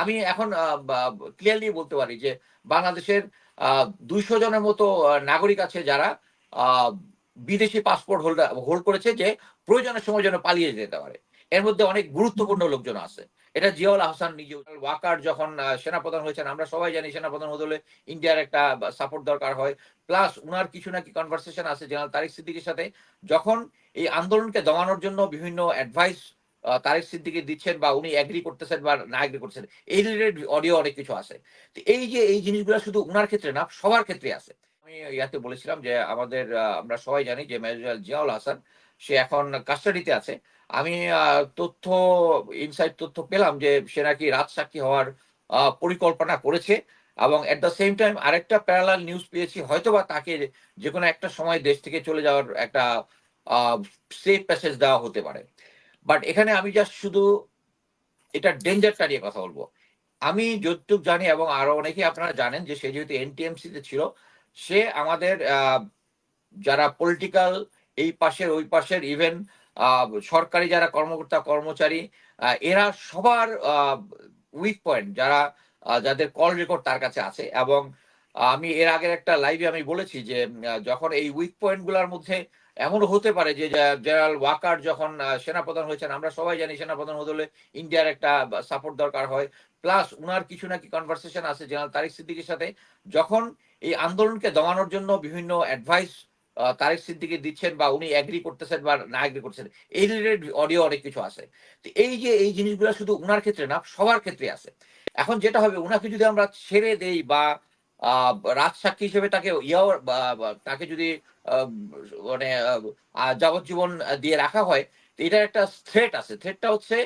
আমি এখন ক্লিয়ারলি বলতে পারি যে বাংলাদেশের দুইশো জনের মতো নাগরিক আছে যারা বিদেশি পাসপোর্ট হোল্ডার হোল্ড করেছে যে প্রয়োজনের সময় যেন পালিয়ে যেতে পারে। এর মধ্যে অনেক গুরুত্বপূর্ণ লোকজন আছে। এটা জিয়াউল আহসান নিজে ওয়াকার যখন সেনাপ্রধান হয়েছেন, আমরা সবাই জানি সেনাপ্রধান হতে হলে ইন্ডিয়ার একটা সাপোর্ট দরকার হয়। প্লাস উনার কিছু নাকি কনভারসেশন আছে, জেনারেল তারিক সিদ্দিকের সাথে। যখন এই আন্দোলনকে দমানোর জন্য বিভিন্ন অ্যাডভাইস তারিক সিদ্দিকি দিচ্ছেন বা উনি এগ্রি করতেছেন বা না এগ্রি করতেছেন এই রিলেটেড অডিও অনেক কিছু আছে। তো এই যে এই জিনিসগুলো শুধু উনার ক্ষেত্রে না, সবার ক্ষেত্রে আছে। আমি ইয়াতে বলেছিলাম যে আমাদের আমরা সবাই জানি যে মেজর জিয়াউল হাসান, সে এখন কাস্টাডিতে আছে। আমি তথ্য ইনসাইড তথ্য পেলাম যে সে নাকি রাত সাক্ষী হওয়ার পরিকল্পনা করেছে এবং এট দ্য সেম টাইম আরেকটা প্যারালাল নিউজ পেয়েছি, হয়তোবা তাকে যে কোনো একটা সময় দেশ থেকে চলে যাওয়ার একটা সেফ প্যাসেজ দেওয়া হতে পারে। বাট এখানে আমি জাস্ট শুধু এটা ডেঞ্জারটা নিয়ে কথা বলব। আমি যতটুক জানি এবং আরও অনেকে আপনারা জানেন যে সে যেহেতু এনটিএমসি তে ছিল, সে আমাদের যারা পলিটিক্যাল এই পাশের ওই পাশের ইভেন সরকারি যারা কর্মকর্তা, কর্মচারী এরা সবার উইক পয়েন্ট যারা যাদের কল রেকর্ড তার কাছে আছে এবং আমি এর আগের একটা লাইভে আমি বলেছি যে যখন এই উইক পয়েন্টগুলার মধ্যে এমন হতে পারে যে জেনারেল ওয়াকার যখন সেনাপ্রধান হয়েছেন, আমরা সবাই জানি সেনাপ্রধান হতে হলে ইন্ডিয়ার একটা সাপোর্ট দরকার হয়। প্লাস উনার কিছু নাকি কনভারসেশন আছে জেনারেল তারিক সিদ্দিকের সাথে। যখন এই আন্দোলনকে দমানোর জন্য বিভিন্ন অ্যাডভাইস তারিক সিদ্দিকি দিচ্ছেন বা উনি এগ্রি করতেছেন বা না এগ্রি করতেছেন, এই রিলেটেড অডিও অনেক কিছু আছে। তো এই যে, এই জিনিসগুলো শুধু উনার ক্ষেত্রে না, সবার ক্ষেত্রে আছে। এখন যেটা হবে, উনাকে যদি আমরা ছেড়ে দেই বা রাজ সাক্ষী হিসেবে তাকে ইয়াও তাকে যদি মানে যাবজ্জীবন দিয়ে রাখা হয় এটার একটা থ্রেট আছে। থ্রেটটা হচ্ছে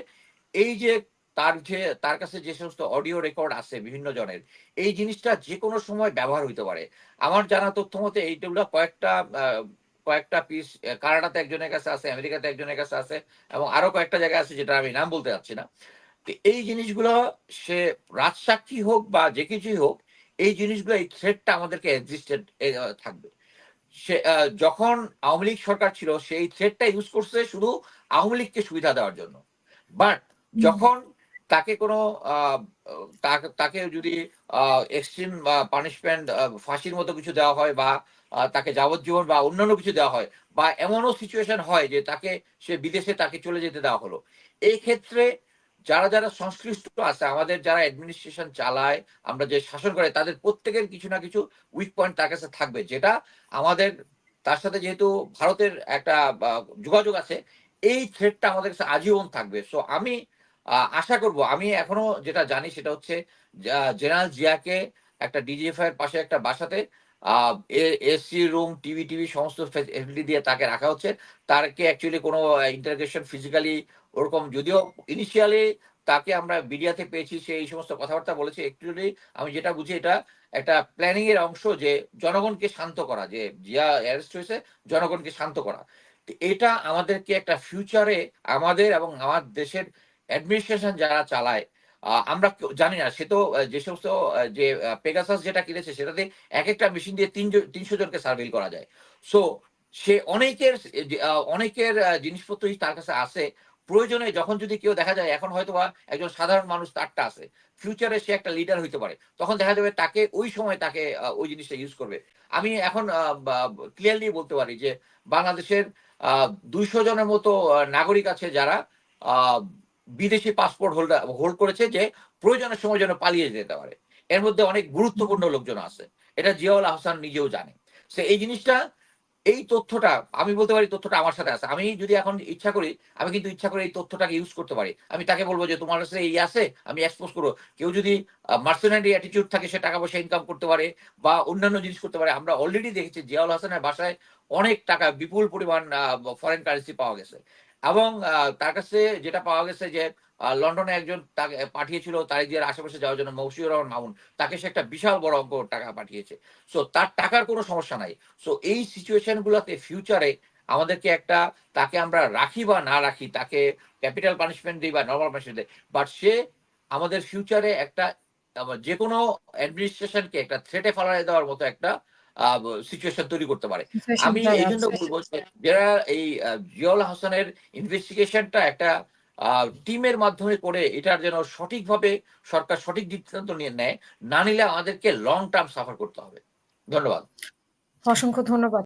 এই যে তার যে, তার কাছে যে সমস্ত অডিও রেকর্ড আছে বিভিন্ন জনের, এই জিনিসটা যে কোনো সময় ব্যবহার হইতে পারে। আমার জানা তথ্য মতে এইগুলো কয়েকটা কয়েকটা পিস কানাডাতে একজনের কাছে আছে, আমেরিকাতে একজনের কাছে আছে, এবং আরও কয়েকটা জায়গায় আছে যেটা আমি নাম বলতে যাচ্ছি না। তো এই জিনিসগুলো সে রাজসাক্ষী হোক বা যে কিছুই হোক এই জিনিসগুলো এই থ্রেটটা আমাদেরকে এক্সিস্টেড থাকবে। সে যখন আওয়ামী লীগ সরকার ছিল সেই থ্রেটটা ইউজ করছে শুধু আওয়ামী লীগকে সুবিধা দেওয়ার জন্য। বাট যখন তাকে কোনো তাকে- যদি এক্সট্রিম পানিশমেন্ট ফাঁসির মতো কিছু দেওয়া হয় বা তাকে যাবজ্জীবন বা অন্যান্য কিছু দেওয়া হয় বা এমনও সিচুয়েশন হয় যে তাকে সে বিদেশে তাকে চলে যেতে দেওয়া হলো। এই ক্ষেত্রে যারা যারা সংশ্লিষ্ট আছে, আমাদের যারা অ্যাডমিনিস্ট্রেশন চালায়, আমরা যে শাসন করে, তাদের প্রত্যেকের কিছু না কিছু উইক পয়েন্ট তার কাছে থাকবে। যেটা আমাদের, তার সাথে যেহেতু ভারতের একটা যোগাযোগ আছে, এই থ্রেডটা আমাদের কাছে আজীবন থাকবে। সো আমি আশা করব, আমি এখনও যেটা জানি সেটা হচ্ছে জেনারেল জিয়াকে একটা ডিজিএফআই এর পাশে একটা বাসাতে এসি রুম, টিভি টিভি, সমস্ত ফেসিলিটি দিয়ে তাকে রাখা হচ্ছে। তাকে অ্যাকচুয়ালি কোনো ইন্টারগ্রেশন ফিজিক্যালি ওরকম যদিও ইনিশিয়ালি তাকে আমরা মিডিয়াতে পেয়েছি, সে এই সমস্ত কথাবার্তা বলেছে। অ্যাকচুয়ালি আমি যেটা বুঝি, এটা একটা প্ল্যানিং এর অংশ যে জনগণকে শান্ত করা, যে জিয়া অ্যারেস্ট হয়েছে, জনগণকে শান্ত করা। এটা আমাদেরকে একটা ফিউচারে আমাদের এবং আমার দেশের অ্যাডমিনিস্ট্রেশন যারা চালায় আমরা জানি না। সে তো যে সমস্ত যে পেগাসাস যেটা কিনেছে, সেটাতে এক একটা মেশিন দিয়ে তিন তিনশো জনকে সার্ভেল করা যায়। সো সে অনেকের অনেকের জিনিসপত্রই তার কাছে আছে প্রয়োজনে যখন যদি কেউ দেখা যায় এখন হয়তো বা একজন সাধারণ মানুষ তারটা আছে ফিউচারে সে একটা লিডার হইতে পারে তখন দেখা যাবে তাকে ওই সময় তাকে আহ, ওই জিনিসটা ইউজ করবে। আমি এখন ক্লিয়ারলি বলতে পারি যে বাংলাদেশের দুইশো জনের মতো নাগরিক আছে যারা আহ, বিদেশি পাসপোর্ট হোল্ডার হোল্ড করেছে যে প্রয়োজনের সময় যেন পালিয়ে যেতে পারে। এর মধ্যে অনেক গুরুত্বপূর্ণ লোকজন আছে। এটা জিয়াউল আহসান নিজেও জানে। সে এই জিনিসটা এই তথ্যটা, আমি বলতে পারি তথ্যটা আমার সাথে আছে। আমি যদি এখন ইচ্ছা করি, আমি কিন্তু ইচ্ছা করে এই তথ্যটাকে ইউজ করতে পারি। আমি তাকে বলব যে, তোমার কাছে এই আছে, আমি এক্সপোজ করব। কেউ যদি মার্সেনারি অ্যাটিটিউড থাকে, সে টাকা পয়সা ইনকাম করতে পারে বা অন্যান্য জিনিস করতে পারে। আমরা অলরেডি দেখেছি জিয়াউল হাসানের বাসায় অনেক টাকা বিপুল পরিমাণ ফরেন কারেন্সি পাওয়া গেছে। এবং তার কাছে যেটা পাওয়া গেছে যে লন্ডনে একজন তাকে পাঠিয়েছিল তারিক জিয়ার আশেপাশে যাওয়ার জন্য মৌসিউর রহমান মামুন। তাকে সে একটা বিশাল বড় অঙ্ক টাকা পাঠিয়েছে। সো তার টাকার কোনো সমস্যা নাই। সো এই সিচুয়েশন গুলোতে ফিউচারে আমাদেরকে একটা তাকে আমরা রাখি বা না রাখি তাকে ক্যাপিটাল পানিশমেন্ট দিই বা নর্মাল পানিশমেন্ট দিই বাট সে আমাদের ফিউচারে একটা যে কোনো অ্যাডমিনিস্ট্রেশনকে একটা থ্রেটে ফেলাই দেওয়ার মতো একটা সিচুয়েশন তৈরি করতে পারে। আমি এই জন্য বলব যারা এই জিয়াউল হাসানের ইনভেস্টিগেশনটা একটা টিমের মাধ্যমে করে এটার যেন সঠিকভাবে সরকার সঠিক সিদ্ধান্ত নিয়ে নেয়, না নিলে আমাদেরকে লং টার্ম সাফার করতে হবে। ধন্যবাদ। অসংখ্য ধন্যবাদ।